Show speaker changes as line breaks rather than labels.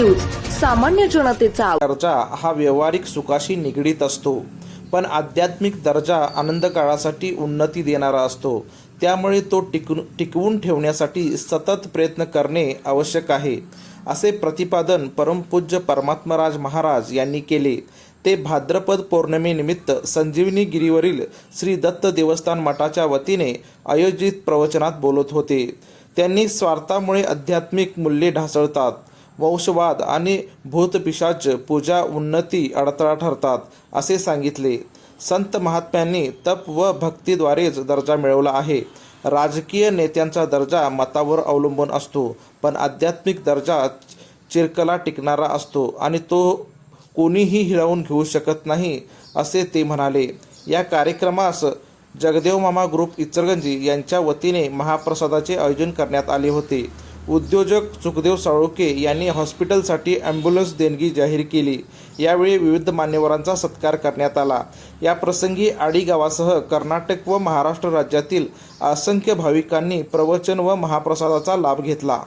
सामान्य जनतेचा
दर्जा हा व्यवहारिक सुखाशी निगडीत असतो पण आध्यात्मिक दर्जा आनंद काळासाठी उन्नती देणारा असतो. त्यामुळे तो टिकून टिकवून ठेवण्यासाठी सतत प्रयत्न करणे आवश्यक आहे असे प्रतिपादन परमपूज्य परमात्मराज महाराज यांनी केले. ते भाद्रपद पौर्णिमेनिमित्त संजीवनी गिरीवरील श्री दत्त देवस्थान मठाच्या वतीने आयोजित प्रवचनात बोलत होते. त्यांनी स्वार्थामुळे आध्यात्मिक मूल्ये ढासळतात वंशवाद आणि भूतपिशाच पूजा उन्नती अडथळा ठरतात असे सांगितले. संत महात्म्यांनी तप व भक्तीद्वारेच दर्जा मिळवला आहे. राजकीय नेत्यांचा दर्जा मतावर अवलंबून असतो पण आध्यात्मिक दर्जा चिरकला टिकणारा असतो आणि तो कोणीही हिरावून घेऊ शकत नाही असे ते म्हणाले. या कार्यक्रमास जगदेव मामा ग्रुप इचरगंजी यांच्या वतीने महाप्रसादाचे आयोजन करण्यात आले होते. उद्योजक सुखदेव साळोके यांनी हॉस्पिटलसाठी ॲम्ब्युलन्स देणगी जाहीर केली. यावेळी विविध मान्यवरांचा सत्कार करण्यात आला. या प्रसंगी आडी गावासह कर्नाटक व महाराष्ट्र राज्यातील असंख्य भाविकांनी प्रवचन व महाप्रसादाचा लाभ घेतला.